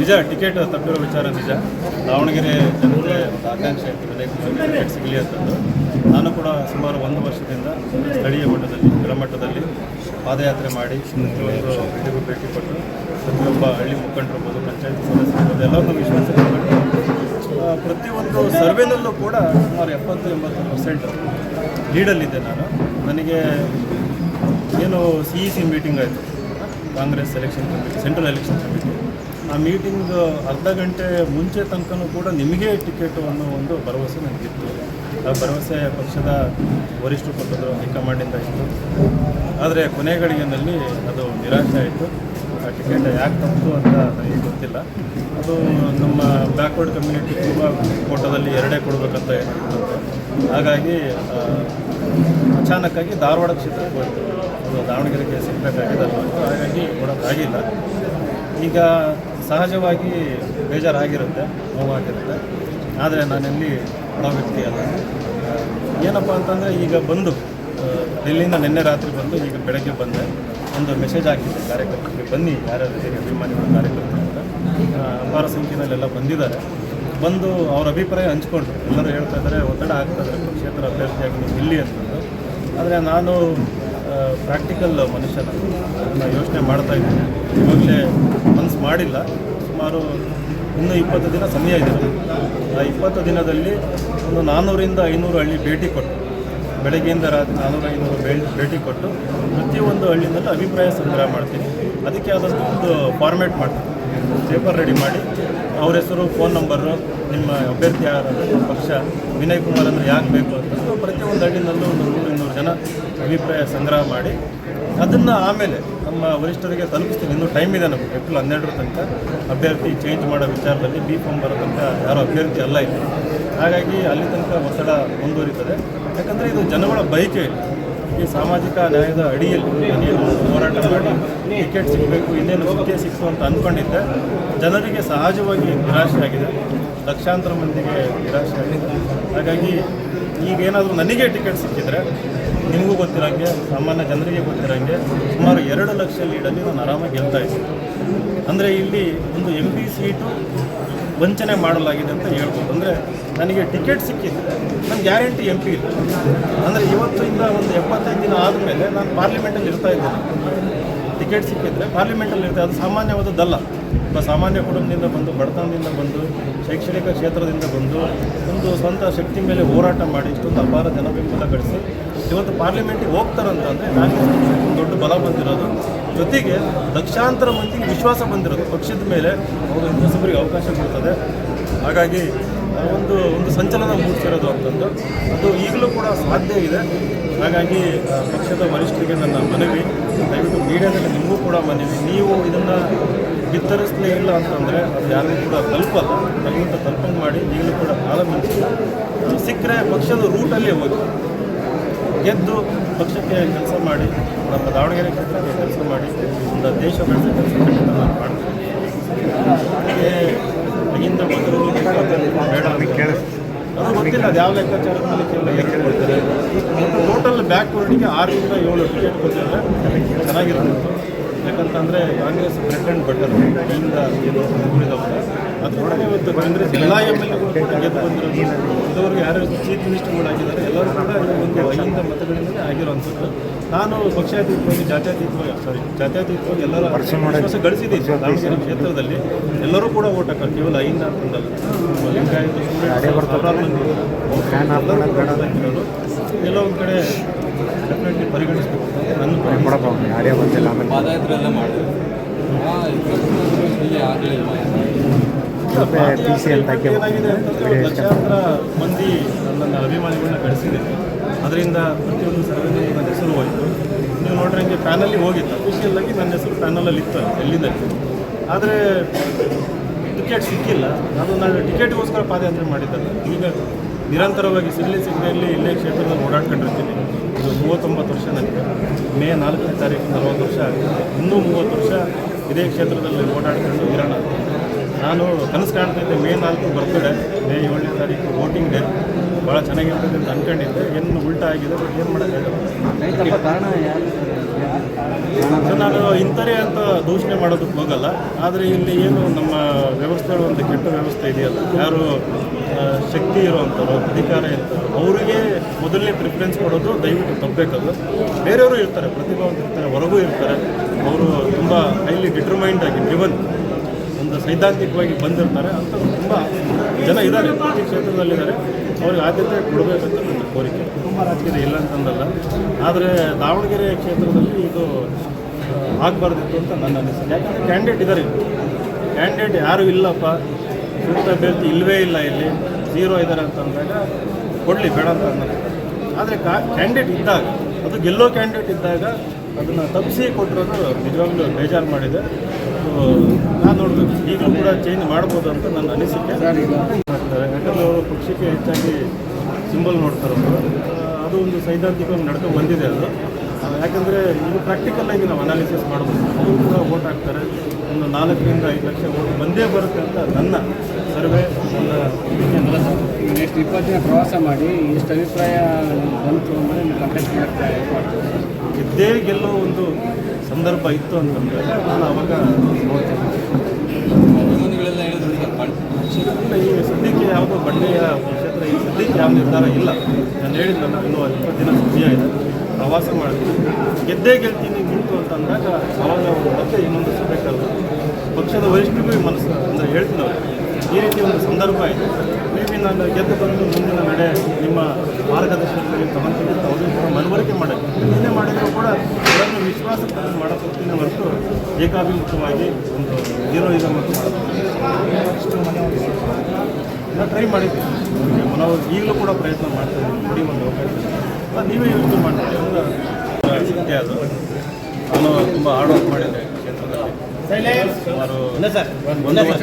ನಿಜ, ಟಿಕೆಟ್ ತಪ್ಪಿರೋ ವಿಚಾರ ನಿಜ. ದಾವಣಗೆರೆ ಜನತೆ ಒಂದು ಆಕಾಂಕ್ಷೆ ಇತ್ತು ಟಿಕೆಟ್ ಸಿಗಲಿ ಅಂತಂದು. ನಾನು ಕೂಡ ಸುಮಾರು ಒಂದು ವರ್ಷದಿಂದ ಸ್ಥಳೀಯ ಮಟ್ಟದಲ್ಲಿ ಕೆಳಮಟ್ಟದಲ್ಲಿ ಪಾದಯಾತ್ರೆ ಮಾಡಿ ಪ್ರತಿಯೊಬ್ಬರು ಹಳ್ಳಿಗೂ ಭೇಟಿ ಕೊಟ್ಟು, ಪ್ರತಿಯೊಬ್ಬ ಹಳ್ಳಿ ಮುಖಂಡರಿರ್ಬೋದು ಪಂಚಾಯತ್ ಸದಸ್ಯರಿರ್ಬೋದು ಎಲ್ಲರನ್ನೂ ವಿಶ್ವಾಸ ಪ್ರತಿಯೊಂದು ಸರ್ವೆನಲ್ಲೂ ಕೂಡ ಸುಮಾರು ಎಪ್ಪತ್ತು, ಎಂಬತ್ತು ಪರ್ಸೆಂಟ್ ಲೀಡಲ್ಲಿದ್ದೆ ನಾನು. ನನಗೆ ಏನು ಸಿ ಇ ಸಿ ಮೀಟಿಂಗ್ ಆಯಿತು. Congress election committee central election committee ಆ ಮೀಟಿಂಗ್ ಅರ್ಧ ಗಂಟೆ ಮುಂಚೆ ತನಕನೂ ಕೂಡ ನಿಮಗೆ ಟಿಕೆಟ್ ಅನ್ನೋ ಒಂದು ಭರವಸೆ ನನಗಿತ್ತು. ಆ ಭರವಸೆ ಪಕ್ಷದ ವರಿಷ್ಠರು ಕೊಟ್ಟದ್ದು ಹೈಕಮಾಂಡಿಂದ ಇತ್ತು. ಆದರೆ ಕೊನೆಗಳಿಗೆನಲ್ಲಿ ಅದು ನಿರಾಶೆ ಆಯಿತು. ಆ ಟಿಕೆಟ್ ಯಾಕೆ ತಪ್ಪಿತು ಅಂತ ನನಗೆ ಗೊತ್ತಿಲ್ಲ. ಅದು ನಮ್ಮ ಬ್ಯಾಕ್ವರ್ಡ್ ಕಮ್ಯುನಿಟಿ ತುಂಬ ಕೋಟದಲ್ಲಿ ಎರಡೇ ಕೊಡಬೇಕಂತ ಹೇಳಿತ್ತು ಹಾಗಾಗಿ ಅಚಾನಕ್ಕಾಗಿ ಧಾರವಾಡ ಕ್ಷೇತ್ರಕ್ಕೆ ಹೋಯಿತು. ಅದು ದಾವಣಗೆರೆಗೆ ಸಿಗಬೇಕಾಗಿದ್ದಲ್ಲ ಹಾಗಾಗಿ ಕೊಡೋಕ್ಕಾಗಿಲ್ಲ. ಈಗ ಸಹಜವಾಗಿ ಬೇಜಾರಾಗಿರುತ್ತೆ, ನೋವಾಗಿರುತ್ತೆ. ಆದರೆ ನಾನೆಲ್ಲಿ ಕೊಡೋ ವ್ಯಕ್ತಿ ಅಲ್ಲ. ಏನಪ್ಪ ಅಂತಂದರೆ, ಈಗ ಬಂದು ಡೆಲ್ಲಿಯಿಂದ ನಿನ್ನೆ ರಾತ್ರಿ ಬಂದು ಈಗ ಬೆಳಗ್ಗೆ ಬಂದೆ. ಒಂದು ಮೆಸೇಜ್ ಆಗಿದೆ ಕಾರ್ಯಕರ್ತರಿಗೆ ಬನ್ನಿ, ಯಾರ್ಯಾರು ಅಭಿಮಾನಿಗಳು ಕಾರ್ಯಕರ್ತರು ಅಂತ ಅಪಾರ ಸಂಖ್ಯೆಯಲ್ಲೆಲ್ಲ ಬಂದಿದ್ದಾರೆ. ಬಂದು ಅವ್ರ ಅಭಿಪ್ರಾಯ ಹಂಚ್ಕೊಂಡ್ರು. ಎಲ್ಲರೂ ಹೇಳ್ತಾ ಇದ್ದಾರೆ, ಒತ್ತಡ ಆಗ್ತಾ ಕ್ಷೇತ್ರ ಅಭ್ಯರ್ಥಿಯಾಗಿ ನೀವು ಇಲ್ಲಿ ಅಂತಂದು ಆದರೆ ನಾನು ಪ್ರಾಕ್ಟಿಕಲ್ ಮನುಷ್ಯನ ನಾನು ಅದನ್ನು ಯೋಚನೆ ಮಾಡ್ತಾ ಇದ್ದೀನಿ. ಇವಾಗಲೇ ಮಾಡಿಲ್ಲ. ಸುಮಾರು ಇನ್ನೂ ಇಪ್ಪತ್ತು ದಿನ ಸಮಯ ಇದೆ. ಆ ಇಪ್ಪತ್ತು ದಿನದಲ್ಲಿ ಒಂದು ನಾನ್ನೂರಿಂದ ಐನೂರು ಹಳ್ಳಿ ಭೇಟಿ ಕೊಟ್ಟು, ಬೆಳಗ್ಗೆಯಿಂದ ರಾತ್ರಿ ನಾನ್ನೂರು ಐನೂರು ಬೇ, ಭೇಟಿ ಕೊಟ್ಟು ಪ್ರತಿಯೊಂದು ಹಳ್ಳಿನಲ್ಲೂ ಅಭಿಪ್ರಾಯ ಸಂಗ್ರಹ ಮಾಡ್ತೀನಿ. ಅದಕ್ಕೆ ಆದಷ್ಟು ಒಂದು ಫಾರ್ಮೇಟ್ ಮಾಡ್ತೀನಿ. ಪೇಪರ್ ರೆಡಿ ಮಾಡಿ ಅವ್ರ ಹೆಸರು ಫೋನ್ ನಂಬರು ನಿಮ್ಮ ಅಭ್ಯರ್ಥಿ ಯಾರು ಪಕ್ಷ, ವಿನಯ್ ಕುಮಾರ್ ಅಂದರೆ ಯಾಕೆ ಬೇಕು ಅಂತ. ಪ್ರತಿ ಪ್ರತಿಯೊಂದು ಹಳ್ಳಿನಲ್ಲೂ ಒಂದು ನೂರು ಇನ್ನೂರು ಜನ ಅಭಿಪ್ರಾಯ ಸಂಗ್ರಹ ಮಾಡಿ, ಅದನ್ನು ಆಮೇಲೆ ನಮ್ಮ ವರಿಷ್ಠರಿಗೆ ತಲುಪಿಸ್ತೀನಿ. ಇನ್ನೂ ಟೈಮ್ ಇದೆ ನಮಗೆ, ಏಪ್ರಿಲ್ ಹನ್ನೆರಡರ ತನಕ ಅಭ್ಯರ್ಥಿ ಚೇಂಜ್ ಮಾಡೋ ವಿಚಾರದಲ್ಲಿ ಬಿ ಫಾರ್ಮ್ ಬರೋ ತನಕ ಯಾರೋ ಅಭ್ಯರ್ಥಿ ಅಲ್ಲ ಇದೆ ಹಾಗಾಗಿ ಅಲ್ಲಿ ತನಕ ಒತ್ತಡ ಮುಂದುವರಿತದೆ. ಯಾಕಂದರೆ ಇದು ಜನಗಳ ಬಯಕೆ. ಈ ಸಾಮಾಜಿಕ ನ್ಯಾಯದ ಅಡಿಯಲ್ಲಿ ನಾನೇನು ಹೋರಾಟ ಮಾಡಿ ಟಿಕೆಟ್ ಸಿಗಬೇಕು, ಇನ್ನೇನು ಸುಖ ಸಿಕ್ತು ಅಂತ ಅಂದ್ಕೊಂಡಿದ್ದೆ ಜನರಿಗೆ ಸಹಜವಾಗಿ ನಿರಾಶೆ ಆಗಿದೆ. ಲಕ್ಷಾಂತರ ಮಂದಿಗೆ ನಿರಾಶೆ ಆಗಿದೆ. ಹಾಗಾಗಿ ಈಗೇನಾದರೂ ನನಗೆ ಟಿಕೆಟ್ ಸಿಕ್ಕಿದ್ರೆ, ನಿಮಗೂ ಗೊತ್ತಿರೋಂಗೆ, ಸಾಮಾನ್ಯ ಜನರಿಗೆ ಗೊತ್ತಿರೋಂಗೆ, ಸುಮಾರು ಎರಡು ಲಕ್ಷ ಲೀಡಲ್ಲಿ ನಾನು ಆರಾಮಾಗಿ ಗೆಲ್ತಾ ಇದ್ದೆ ಅಂದರೆ ಇಲ್ಲಿ ಒಂದು ಎಂ ಪಿ ಸೀಟು ವಂಚನೆ ಮಾಡಲಾಗಿದೆ ಅಂತ ಹೇಳ್ಬೋದು. ಅಂದರೆ ನನಗೆ ಟಿಕೆಟ್ ಸಿಕ್ಕಿದೆ ನನ್ನ ಗ್ಯಾರಂಟಿ ಎಂ ಪಿ ಇಲ್ಲ. ಅಂದರೆ ಇವತ್ತಿಂದ ಒಂದು ಎಪ್ಪತ್ತೈದು ದಿನ ಆದಮೇಲೆ ನಾನು ಪಾರ್ಲಿಮೆಂಟಲ್ಲಿ ಇರ್ತಾ ಇದ್ದೇನೆ. ಟಿಕೆಟ್ ಸಿಕ್ಕಿದ್ರೆ ಪಾರ್ಲಿಮೆಂಟಲ್ಲಿ ಇರ್ತದೆ ಅದು ಸಾಮಾನ್ಯವಾದದ್ದಲ್ಲ. ಒಬ್ಬ ಸಾಮಾನ್ಯ ಕುಟುಂಬದಿಂದ ಬಂದು, ಬಡತನದಿಂದ ಬಂದು, ಶೈಕ್ಷಣಿಕ ಕ್ಷೇತ್ರದಿಂದ ಬಂದು, ಒಂದು ಸ್ವಂತ ಶಕ್ತಿ ಮೇಲೆ ಹೋರಾಟ ಮಾಡಿ, ಇಷ್ಟೊಂದು ಅಪಾರ ಜನಬೆಂಬಲ ಗಳಿಸಿ ಇವತ್ತು ಪಾರ್ಲಿಮೆಂಟಿಗೆ ಹೋಗ್ತಾರಂತಂದರೆ ಕಾಂಗ್ರೆಸ್ ದೊಡ್ಡ ಬಲ ಬಂದಿರೋದು. ಜೊತೆಗೆ ಲಕ್ಷಾಂತರ ಮಂದಿ ವಿಶ್ವಾಸ ಬಂದಿರೋದು. ಪಕ್ಷದ ಮೇಲೆ ಅವರು ಇನ್ನೊಬ್ಬರಿಗೆ ಅವಕಾಶ ಕೊಡ್ತದೆ. ಹಾಗಾಗಿ ಒಂದು ಒಂದು ಸಂಚಲನ ಮೂಡಿಸಿರೋದು ಅಂತಂದು. ಅದು ಈಗಲೂ ಕೂಡ ಸಾಧ್ಯ ಇದೆ. ಹಾಗಾಗಿ ಪಕ್ಷದ ವರಿಷ್ಠರಿಗೆ ನನ್ನ ಮನವಿ. ದಯವಿಟ್ಟು ಮೀಡಿಯಾದಲ್ಲಿ ನಿಮಗೂ ಕೂಡ ಮನವಿ. ನೀವು ಇದನ್ನು ಬಿತ್ತರಿಸಲೇ ಇಲ್ಲ ಅಂತಂದರೆ ಅದು ಯಾರಿಗೂ ಕೂಡ ತಲುಪಲ್ಲ. ದಯವಿಟ್ಟು ತಲುಪಂಗೆ ಮಾಡಿ, ಈಗಲೂ ಕೂಡ ಕಾಲ ಸಿಕ್ಕರೆ ಪಕ್ಷದ ರೂಟಲ್ಲಿ ಹೋಗಿ. ಗೆದ್ದು ಪಕ್ಷಕ್ಕೆ ಕೆಲಸ ಮಾಡಿ, ನಮ್ಮ ದಾವಣಗೆರೆ ಕ್ಷೇತ್ರಕ್ಕೆ ಕೆಲಸ ಮಾಡಿ ಒಂದು ದೇಶ ಬೆಳೆಸೋ ಕೆಲಸ ನಾನು ಮಾಡ್ತೀನಿ. ಹಾಗೆ ಬೇಡ ಅದು ಗೊತ್ತಿಲ್ಲ ಅದು ಯಾವ ಲೆಕ್ಕಾಚಾರದ ಮೇಲೆ ಲೆಕ್ಕ ಕೊಡ್ತಾರೆ ಟೋಟಲ್ ಬ್ಯಾಕ್ವರ್ಡಿಗೆ ಆರರಿಂದ ಏಳು ಟಿಕೆಟ್ ಚೆನ್ನಾಗಿರ್ತಿತ್ತು ಯಾಕಂತಂದರೆ ಕಾಂಗ್ರೆಸ್ ಬ್ರೆಡ್ ಆ್ಯಂಡ್ ಬಟರ್ ಇಂದ ಏನು ಉಳಿದವರು ಅದು ಇವತ್ತು ಬಂದರೆ ಎಲ್ಲ ಎಂ ಎಲ್ ಎಗಳು ಕೂಡ ಗೆದ್ದು ಬಂದರು. ಇದುವರೆಗೂ ಯಾರು ಚೀಫ್ ಮಿನಿಸ್ಟರ್ಗಳಾಗಿದ್ದಾರೆ ಎಲ್ಲರೂ ಕೂಡ ಒಂದು ಐದು ಮತಗಳಿಂದಲೇ ಆಗಿರುವಂಥದ್ದು. ನಾನು ಪಕ್ಷಾತೀತವಾಗಿ ಜಾತ್ಯತೀತವಾಗಿ ಸಾರಿ ಜಾತ್ಯತೀತವಾಗಿ ಎಲ್ಲರ ವಿಶ್ವಾಸ ಗಳಿಸಿದ್ದೀನಿ ದಾವಣಗೆರೆ ಕ್ಷೇತ್ರದಲ್ಲಿ ಎಲ್ಲರೂ ಕೂಡ ಓಟ್ ಹಾಕೋದು ಕೇವಲ ಐದು ಅಂತಂದಲ್ಲ ಲಿಂಗಾಯತ ಎಲ್ಲರೂ ಕೂಡ vote ಹಾಕಿರೋದು. ಎಲ್ಲೋ ಒಂದು ಕಡೆ ಡೆಫಿನೆಟ್ಲಿ ಪರಿಗಣಿಸಬೇಕು. ಅಂತ ನನ್ನ ಮಾಡಿದ್ರು ಹೀಗೆ ಆಗಲಿಲ್ಲ. ಲಕ್ಷಾಂತರ ಮಂದಿ ನನ್ನ ಅಭಿಮಾನಿಗಳನ್ನ ಗಳಿಸಿದೆ ಅದರಿಂದ ಪ್ರತಿಯೊಂದು ಸರ್ವೇ ನನ್ನ ಹೆಸರು ಹೋಯಿತು. ನೀವು ನೋಡ್ರಿ ಹಂಗೆ ಪ್ಯಾನಲ್ಲಿ ಹೋಗಿತ್ತು. ಅಫಿಷಿಯಲ್ ಆಗಿ ನನ್ನ ಹೆಸರು ಪ್ಯಾನಲಲ್ಲಿ ಇತ್ತು ಎಲ್ಲಿಂದ ಆದರೆ ಟಿಕೆಟ್ ಸಿಕ್ಕಿಲ್ಲ. ಅದು ನಾನು ಟಿಕೆಟ್ಗೋಸ್ಕರ ಪಾದಯಾತ್ರೆ ಮಾಡಿದ್ದಲ್ಲ. ಈಗ ನಿರಂತರವಾಗಿ ಸಿಗಲಿ ಸಿಗದಲ್ಲಿ ಇಲ್ಲೇ ಕ್ಷೇತ್ರದಲ್ಲಿ ಓಡಾಡ್ಕೊಂಡಿರ್ತೀನಿ. ಇದು ಮೂವತ್ತೊಂಬತ್ತು ವರ್ಷ ನನಗೆ ಮೇ ನಾಲ್ಕನೇ ತಾರೀಕು ನಲವತ್ತು ವರ್ಷ ಆಗಿದೆ. ಇನ್ನೂ ಮೂವತ್ತು ವರ್ಷ ಇದೇ ಕ್ಷೇತ್ರದಲ್ಲಿ ಓಡಾಡ್ಕೊಂಡು ಇರೋಣ. ನಾನು ಕನಸು ಕಾಣ್ತಾ ಇದ್ದೆ, ಮೇ ನಾಲ್ಕು ಬರ್ತಡೆ, ಮೇ ಏಳನೇ ತಾರೀಕು ವೋಟಿಂಗ್ ಡೇ ಭಾಳ ಚೆನ್ನಾಗಿರ್ತದೆ ಅಂತ ಅಂದ್ಕೊಂಡಿದ್ದೆ ಏನು ಉಲ್ಟಾ ಆಗಿದೆ, ಬಟ್ ಏನು ಮಾಡೋಕ್ಕಾಗಲ್ಲ. ಕಾರಣ ಸೊ ನಾನು ಇಂಥರೇ ಅಂತ ದೂಷಣೆ ಮಾಡೋದಕ್ಕೆ ಹೋಗಲ್ಲ. ಆದರೆ ಇಲ್ಲಿ ಏನು ನಮ್ಮ ವ್ಯವಸ್ಥೆಗಳು ಒಂದು ಕೆಟ್ಟ ವ್ಯವಸ್ಥೆ ಇದೆಯಲ್ಲ. ಯಾರು ಶಕ್ತಿ ಇರುವಂಥವ್ರು, ಅಧಿಕಾರ ಇರ್ತಾರೋ ಅವರಿಗೆ ಮೊದಲನೇ ಪ್ರಿಫರೆನ್ಸ್ ಕೊಡೋದು ದಯವಿಟ್ಟು ತಪ್ಪಬೇಕಲ್ಲ ಬೇರೆಯವರು ಇರ್ತಾರೆ ಪ್ರತಿಭಾವಂತ ಇರ್ತಾರೆ ಹೊರಗೂ ಇರ್ತಾರೆ. ಅವರು ತುಂಬ ಹೈಲಿ ಡಿಟರ್ಮೈಂಡ್ ಆಗಿ ಡ್ರಿವನ್ ಒಂದು ಸೈದ್ಧಾಂತಿಕವಾಗಿ ಬಂದಿರ್ತಾರೆ ಅಂತ ತುಂಬ ಜನ ಇದ್ದಾರೆ. ಪ್ರತಿ ಕ್ಷೇತ್ರದಲ್ಲಿದ್ದಾರೆ. ಅವ್ರಿಗೆ ಆದ್ಯತೆ ಕೊಡಬೇಕಂತ ನನ್ನ ಕೋರಿಕೆ. ತುಂಬ ರಾಜಕೀಯ ಇಲ್ಲ ಅಂತಂದಲ್ಲ. ಆದರೆ ದಾವಣಗೆರೆ ಕ್ಷೇತ್ರದಲ್ಲಿ ಇದು ಆಗಬಾರ್ದಿತ್ತು ಅಂತ ನನ್ನ ಅನಿಸಿಕೆ. ಯಾಕಂದರೆ ಕ್ಯಾಂಡಿಡೇಟ್ ಇದ್ದಾರೆ ಕ್ಯಾಂಡಿಡೇಟ್ ಯಾರು ಇಲ್ಲಪ್ಪ. ಸೂಕ್ತ ಅಭ್ಯರ್ಥಿ ಇಲ್ಲವೇ ಇಲ್ಲ ಇಲ್ಲಿ. ಝೀರೋ ಇದ್ದಾರೆ ಅಂತಂದಾಗ ಕೊಡಲಿ, ಬೇಡ ಅಂತ ಅನ್ನೋದು ಆದರೆ ಕಾ, ಕ್ಯಾಂಡಿಡೇಟ್ ಇದ್ದಾಗ, ಅದು ಗೆಲ್ಲೋ ಕ್ಯಾಂಡಿಡೇಟ್ ಇದ್ದಾಗ ಅದನ್ನು ತಪ್ಪಿಸಿ ಕೊಟ್ಟಿರೋದು ನಿಜವಾಗ್ಲೂ ಬೇಜಾರು ಮಾಡಿದೆ. ನಾನು ನೋಡಬೇಕು ಈಗ ಕೂಡ ಚೇಂಜ್ ಮಾಡ್ಬೋದು ಅಂತ ನನ್ನ ಅನಿಸಿಕೆ. ಯಾಕಂದರೆ ಅವರು ಪಕ್ಷಕ್ಕೆ ಹೆಚ್ಚಾಗಿ ಸಿಂಬಲ್ ನೋಡ್ತಾರೆ ಅವರು. ಅದು ಒಂದು ಸೈದ್ಧಾಂತಿಕವಾಗಿ ನಡ್ಕೊಂಡು ಬಂದಿದೆ ಅದು. ಯಾಕಂದರೆ ಇದು ಪ್ರಾಕ್ಟಿಕಲ್ ಆಗಿ ನಾವು ಅನಾಲಿಸಿಸ್ ಮಾಡ್ಬೋದು. ಅವರು ಕೂಡ ವೋಟ್ ಹಾಕ್ತಾರೆ. ಒಂದು ನಾಲ್ಕರಿಂದ ಐದು ಲಕ್ಷ ವೋಟ್ ಬಂದೇ ಬರುತ್ತೆ ಅಂತ ನನ್ನ ಸರ್ವೆ. ನೆಕ್ಸ್ಟ್ ಇಪ್ಪತ್ತು ದಿನ ಪ್ರವಾಸ ಮಾಡಿ ಇಷ್ಟು ಅಭಿಪ್ರಾಯ ಬಂತು ಅಂದರೆ ನೀವು ಮಾಡ್ತಾರೆ ಇದ್ದೇ ಗೆಲ್ಲೋ ಒಂದು ಸಂದರ್ಭ ಇತ್ತು ಅಂತಂದರೆ ನಾನು ಅವಾಗ ನೋಡ್ತೀನಿ ಇಲ್ಲ ಈ ಸದ್ಯಕ್ಕೆ ಯಾವುದೋ ಬಂಡೆಯ ಕ್ಷೇತ್ರ ಈ ಸದ್ಯಕ್ಕೆ ಯಾವ ನಿರ್ಧಾರ ಇಲ್ಲ. ನಾನು ಹೇಳಿದ್ನಲ್ಲ ಇನ್ನೂ ಇಪ್ಪತ್ತು ದಿನ ಸುದ್ದಿ ಇದೆ. ಪ್ರವಾಸ ಮಾಡ್ತೀನಿ ಗೆದ್ದೇ ಗೆಲ್ತೀನಿ ನಿಂತು ಅಂತ ಅಂದಾಗ ಅವಾಗ ಮತ್ತೆ ಇನ್ನೊಂದು ಕರೆದು ಪಕ್ಷದ ವರಿಷ್ಠರಿಗೂ ಈ ಮನಸ್ಸು ಅಂದರೆ ಹೇಳ್ತೀನಿ ಅವರು ಈ ರೀತಿ ಒಂದು ಸಂದರ್ಭ ಇದೆ. ಮೇಬಿ ನಾನು ಗೆದ್ದು ಬಂದು ಮುಂದಿನ ನಡೆ ನಿಮ್ಮ ಮಾರ್ಗದರ್ಶನದಲ್ಲಿ ತಗೊಂತೀನಿ ಅಂತ ಅವ್ರಿಗೆ ಕೂಡ ಮನವರಿಕೆ ಮಾಡೋಕ್ಕೆ ಏನೇ ಮಾಡಿದರೂ ಕೂಡ ಅವರನ್ನು ವಿಶ್ವಾಸಕ್ಕೆ ತಗೊಂಡು ಮಾಡಕ್ಕೆ ಹೋಗ್ತೀನಿ ಹೊರತು ಏಕಾಭಿಮುಖವಾಗಿ ಒಂದು ಏನೋ ಇದೆ ಮತ್ತು ನಾನು ಟ್ರೈ ಮಾಡಿದ್ದೀನಿ ನಾವು ಈಗಲೂ ಕೂಡ ಪ್ರಯತ್ನ ಮಾಡ್ತಾ ಇದ್ದೀವಿ ನೋಡಿ ಒಂದು ಅವಕಾಶ. ಅದು ನೀವೇ ಯೂಸ್ ಮಾಡಿ ಸತ್ಯ ಅದು. ನಾನು ತುಂಬ ಹಾರ್ಡ್ ವರ್ಕ್ ಮಾಡಿದ್ದೆ ಕ್ಷೇತ್ರದಲ್ಲಿ. ಸುಮಾರು ಒಂದು ವರ್ಷ.